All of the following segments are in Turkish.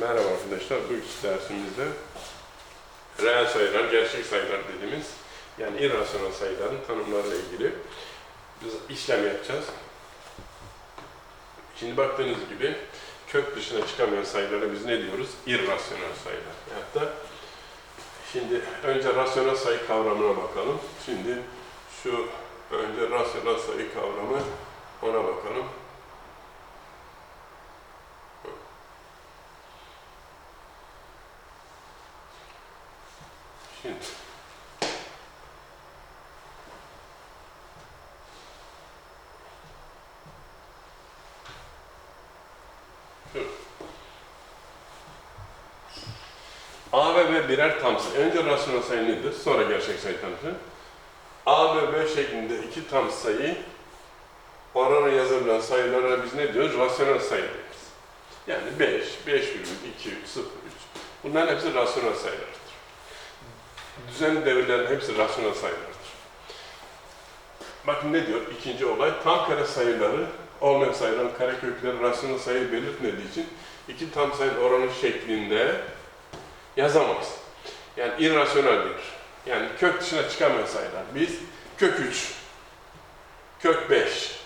Merhaba arkadaşlar, bu dersimizde reel sayılar, gerçek sayılar dediğimiz yani irrasyonel sayıların tanımlarıyla ilgili biz işlem yapacağız. Şimdi baktığınız gibi kök dışına çıkamayan sayılara biz ne diyoruz? İrrasyonel sayılar. Hatta şimdi önce rasyonel sayı kavramına bakalım. Şimdi şu önce rasyonel sayı kavramı ona bakalım. Şimdi A ve B birer tam sayı. Önce rasyonel sayı nedir? Sonra gerçek sayı tanımı. A ve B şeklinde iki tam sayı oranı yazılan sayılara biz ne diyoruz? Rasyonel sayı deriz. Yani 5, 5,2, 0, 3. Bunların hepsi rasyonel sayılardır. Düzenli devirlerin hepsi rasyonel sayılardır. Bakın ne diyor ikinci olay? Tam kare sayıları olmayan sayıların karekökleri rasyonel sayı belirtmediği için iki tam sayı oranı şeklinde yazamayız. Yani irrasyoneldir. Yani kök dışına çıkamayan sayılar. Biz kök 3, kök 5,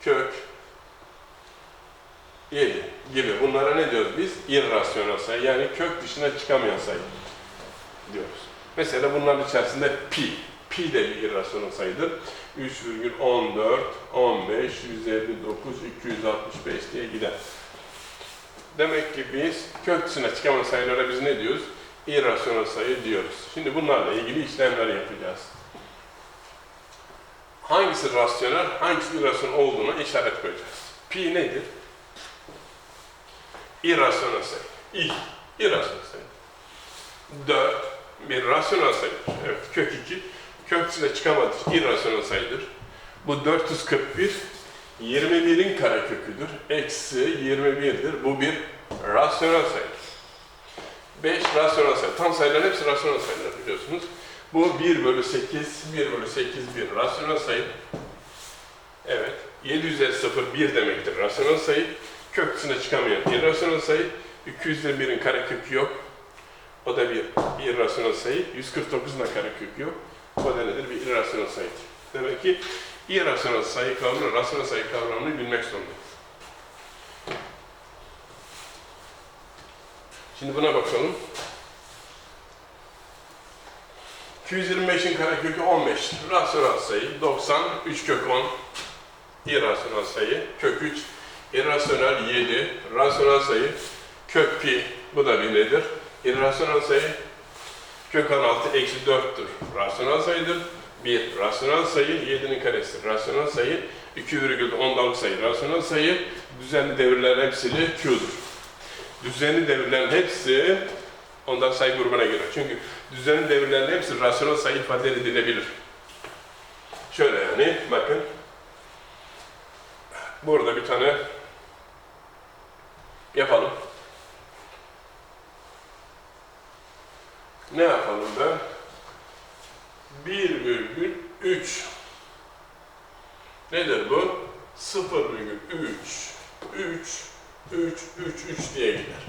kök 7 gibi bunlara ne diyoruz biz? İrrasyonel sayı yani kök dışına çıkamayan sayı diyoruz. Mesela bunların içerisinde pi. Pi de bir irrasyonel sayıdır. 3,14, 15, 159, 265 diye gider. Demek ki biz kök dışına çıkamayan sayılara biz ne diyoruz? İrrasyonel sayı diyoruz. Şimdi bunlarla ilgili işlemler yapacağız. Hangisi rasyonel, hangisi irrasyonel olduğuna işaret koyacağız. Pi nedir? İrrasyonel sayı. İ, irrasyonel sayı. 4 bir rasyonel sayıdır. Evet, kök 2 dışına çıkamadığı için irrasyonel sayıdır. Bu 441 21'in kareköküdür. Eksi 21'dir. Bu bir rasyonel sayıdır. 5 rasyonel sayı. Tam sayıların hepsi rasyonel sayılar biliyorsunuz. Bu 1 bölü 8, 1 bölü 8 bir rasyonel sayı. Evet. 7 üzeri 0 1 demektir rasyonel sayı. Kök dışına çıkamayan irrasyonel sayı. 221'in karekökü yok. O da bir irrasyonel sayı. 149'un da karekök yok. O da nedir? Bir irrasyonel sayıdır. Demek ki irrasyonel sayı kavramını, rasyonel sayı kavramını bilmek zorundayız. Şimdi buna bakalım. 225'in karekökü 15. Rasyonel sayı. 90, 3 kök 10. İrrasyonel sayı. Kök 3. İrrasyonel 7. Rasyonel sayı. Kök pi. Bu da bir nedir? İrrasyonel sayı kök 16 eksi 4'tür. Rasyonel sayıdır. 1 rasyonel sayı, 7'nin karesi rasyonel sayı, 2,10'dalık sayı rasyonel sayı, düzenli devirlerin hepsini Q'dur. Düzenli devirlerin hepsi ondan sayı grubuna girer. Çünkü düzenli devirlerin hepsi rasyonel sayı ifade edilebilir. Şöyle yani bakın. Burada bir tane yapalım. Ne yapalım ben? 1,3 nedir bu? 0,3 3 3 3 3 diye gider.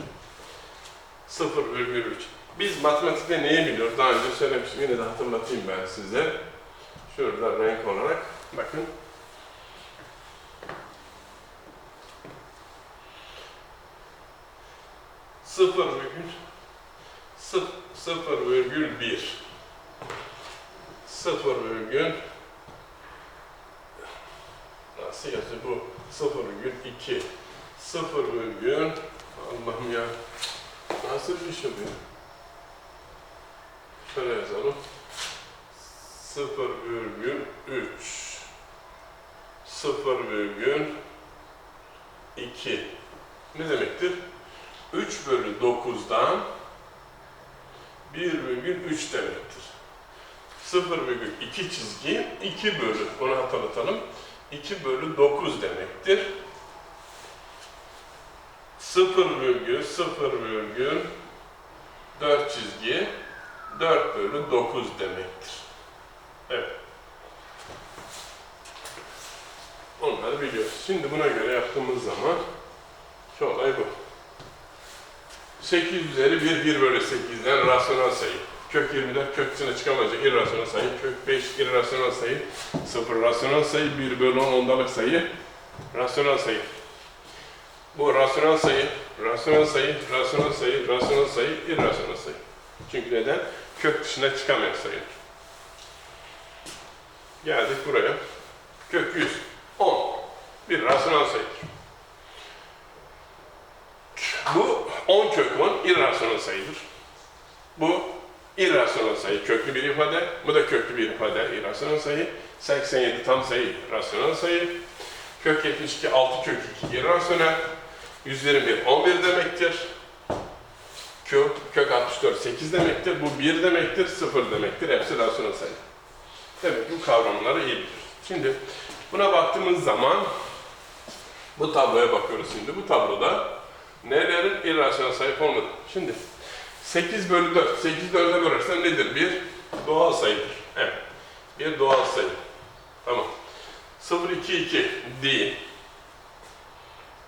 0,3 Biz matematikte neyi biliyoruz? Daha önce söylemiştim. Yine de hatırlatayım ben size. Şurada renk olarak. Bakın. Sıfır virgül 0,1 0 virgül nasıl yazıyor bu? 0,2 0 virgül Allah'ım ya. Nasıl bir şey bu şöyle yazalım. 0 virgül 3 0 virgül 2 ne demektir? 3 bölü 9'dan 1,3 demektir. 0,2 çizgi 2 bölü, onu hatırlatalım. 2 bölü 9 demektir. 0,0,4 çizgi 4 bölü 9 demektir. Evet. Onları biliyoruz. Şimdi buna göre yaptığımız zaman şu olay bu. 8 üzeri 1, 1 bölü 8'den rasyonel sayı. Kök 24 kök dışına çıkamayacak irrasyonel sayı. Kök 5 irrasyonel sayı. 0 rasyonel sayı. 1 bölü 10 ondalık sayı. Rasyonel sayı. Bu rasyonel sayı, rasyonel sayı, rasyonel sayı, rasyonel sayı, irrasyonel sayı. Çünkü neden? Kök dışına çıkamayan sayı. Geldik buraya. Kök 100, 10. Bir rasyonel sayıdır. Bu 10 kök 10 irrasyonel sayıdır. Bu irrasyonel sayı, köklü bir ifade. Bu da köklü bir ifade, irrasyonel sayı. 87 tam sayı, rasyonel sayı. Kök 72, 6 kök 2 irrasyonel. 121, 11 demektir. Kök, kök 64, 8 demektir. Bu 1 demektir, 0 demektir. Hepsi rasyonel sayı. Demek ki bu kavramları iyi bilir. Şimdi buna baktığımız zaman bu tabloya bakıyoruz şimdi. Bu tabloda nelerin irrasyonel sayı olmadı. Şimdi 8 bölü 4. 8 4'e bölersem nedir? Bir doğal sayıdır. Evet. Bir doğal sayı. Tamam. 0, 2, 2 değil.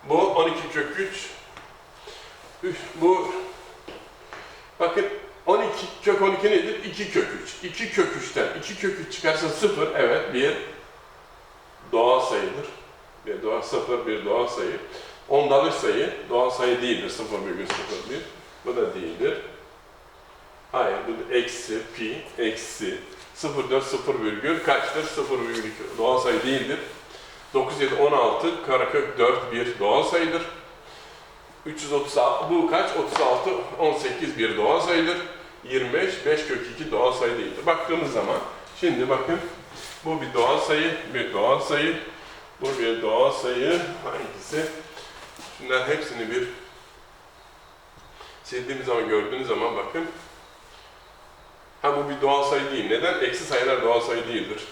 Bu 12 kök 3. Üf, Bu bakın 12 kök 12 nedir? 2 kök 3. 2 kök 3'ten 2 kök 3 çıkarsa 0 evet bir doğal sayıdır. Bir doğal 0 bir doğal sayı. Ondalık sayı doğal sayı değildir 0,01. Bu da değildir. Hayır bu eksi pi eksi 0,4 0 virgül kaçtır? 0 virgül doğal sayı değildir. 9, 7, 16, karekök 4, 1 doğal sayıdır. 336, bu kaç? 36, 18 bir doğal sayıdır. 25, 5 kök 2 doğal sayı değildir. Baktığımız zaman, şimdi bakın, bu bir doğal sayı, bir doğal sayı, bu bir doğal sayı, hangisi? Şunların hepsini bir sildiğimiz zaman, gördüğünüz zaman bakın, ha bu bir doğal sayı değil. Neden? Eksi sayılar doğal sayı değildir.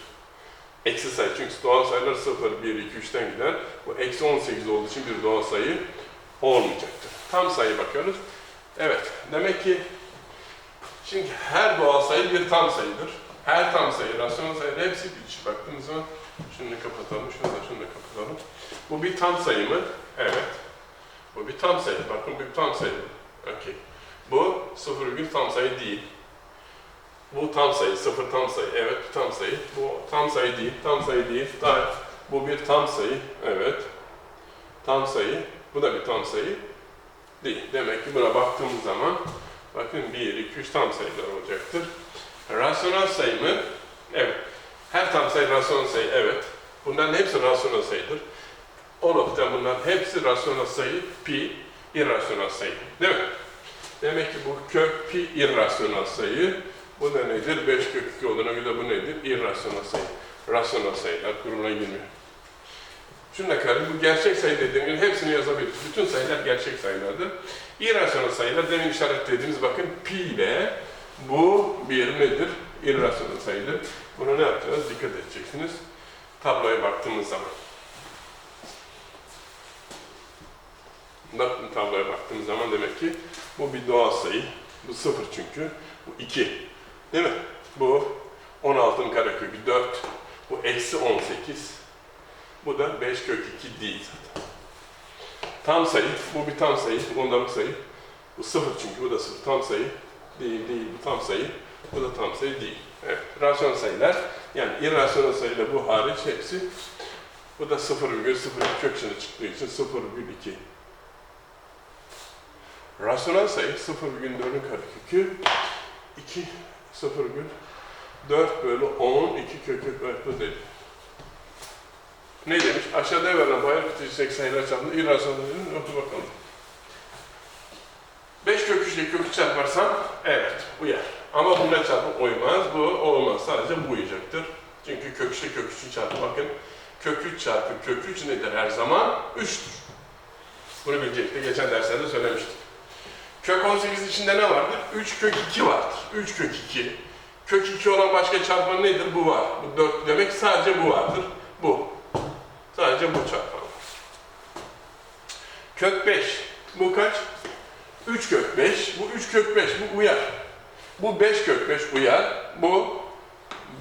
Eksi sayı çünkü doğal sayılar 0, 1, 2, 3'ten gider. Bu eksi 18 olduğu için bir doğal sayı olmayacaktır. Tam sayı bakıyoruz. Evet, demek ki şimdi her doğal sayı bir tam sayıdır. Her tam sayı, rasyonel sayı hepsi bir iç. Baktığımız zaman şunu kapatalım, şunu da şunu da kapatalım. Bu bir tam sayı mı? Evet. Bu bir tam sayı. Bakın bu bir tam sayı. Okey. Bu 0,1 tam sayı değil. Bu tam sayı, sıfır tam sayı. Evet, bir tam sayı. Bu tam sayı değil, tam sayı değil. Daha, bu bir tam sayı. Evet. Tam sayı. Bu da bir tam sayı değil. Demek ki buna baktığımız zaman bakın 1, 2, 3 tam sayılar olacaktır. Rasyonel sayı mı? Evet. Her tam sayı rasyonel sayı. Evet. Bunların hepsi rasyonel sayıdır. O nokta bunların hepsi rasyonel sayı. Pi irrasyonel sayı. Değil mi? Demek ki bu kök pi irrasyonel sayı. Bu da nedir? 5 kök 2 olduğuna göre bu nedir? İrrasyonel sayı. Rasyonel sayılar kuruluna girmiyor. Şuna kadar bu gerçek sayı dediğim gibi hepsini yazabiliriz. Bütün sayılar gerçek sayılardır. İrrasyonel sayılar demin işaretlediğimiz bakın pi ile bu bir nedir? İrrasyonel sayıdır. Buna ne yapacağız? Dikkat edeceksiniz. Tabloya baktığımız zaman. Tabloya baktığımız zaman demek ki bu bir doğal sayı. Bu sıfır çünkü. Bu 2. Değil mi? Bu 16'nın karekökü 4. Bu eksi 18. Bu da 5 kök 2 değil zaten. Tam sayı. Bu bir tam sayı. Ondalık sayı. Bu sıfır çünkü. Bu da sıfır. Tam sayı. Değil değil. Bu tam sayı. Bu da tam sayı değil. Evet. Rasyonel sayılar. Yani irrasyonel sayılar bu hariç hepsi. Bu da 0,02 kök içine çıktığı için 0,2. Rasyonel sayı 0,4'ün karekökü 2 0,4 bölü 10 2 kökü bölü dedi. Ne demiş? Aşağıda verilen bayrak bitişecek sayılar çarpımında irrasyonelinin notu bakalım. 5 kök 3 ile kök 3 çarparsam evet uyar. Ama bununla çarpıp uymaz. Bu olmaz. Sadece bu uyacaktır. Çünkü kök 3 ile kök 3'ün çarpımı bakın. Kök 3 çarpı kök 3 nedir her zaman? 3'tür. Bunu bilecektik. Geçen derslerde söylemiştim. Kök 18 içinde ne vardır? 3 kök 2 vardır. 3 kök 2. Kök 2 olan başka çarpan nedir? Bu var. Bu 4 demek sadece bu vardır. Bu. Sadece bu çarpan. Kök 5. Bu kaç? 3 kök 5. Bu 3 kök 5. Bu uyar. Bu 5 kök 5 uyar. Bu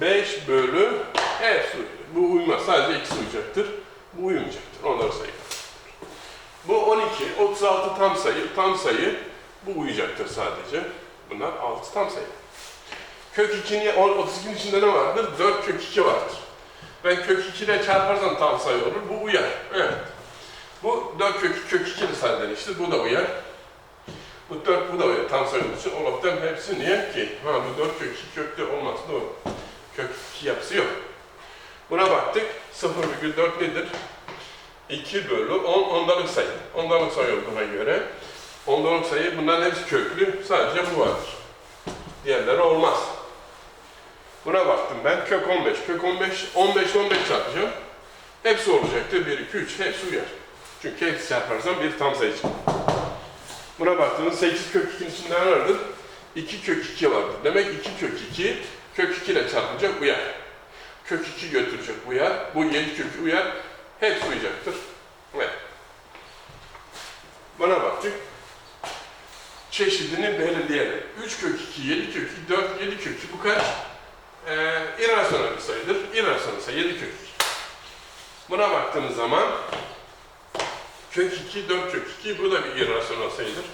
5 bölü hepsi. Bu uymaz. Sadece ikisi uyacaktır. Bu uyumayacaktır. Onları sayı. Bu 12, 36 tam sayı. Tam sayı Bu uyacaktır sadece. Bunlar 6 tam sayı. Kök 2'nin 32'nin içinde ne vardır? 4 kök 2 vardır. Ben kök 2 ile çarparsam tam sayı olur. Bu uyar. Evet. Bu 4 kök 2 kök 2 ile sadeleştir. Bu da uyar. Bu 4 bu da uyar. Tam sayı olduğu için Olaf'tan hepsi niye ki? Ha bu 4 kök 2 kökte olmaz. Doğru. Kök 2 yapısı yok. Buna baktık. 0,4 nedir? 2 bölü 10 ondalık sayı. Ondalık sayı olduğuna göre ondalık sayı bunların hepsi köklü. Sadece bu vardır. Diğerleri olmaz. Buna baktım ben. Kök 15. Kök 15. 15 15 çarpacağım. Hepsi olacaktır. 1, 2, 3. Hepsi uyar. Çünkü hepsi çarparsam bir tam sayı çıkar. Buna baktığınız 8 kök 2'nin içinde ne vardır? 2 kök 2 vardır. Demek 2 kök 2 kök 2 ile çarpınca uyar. Kök 2 götürecek uyar. Bu 7 kök uyar. Hepsi uyacaktır. Evet. Buna baktık. Çeşidini belirleyelim. 3 kök 2, 7 kök 2, 4, 7 kök 2 bu kaç? Ee, irrasyonel bir sayıdır. İrrasyonel sayı 7 kök 2. Buna baktığımız zaman kök 2, 4 kök 2 bu da bir irrasyonel sayıdır.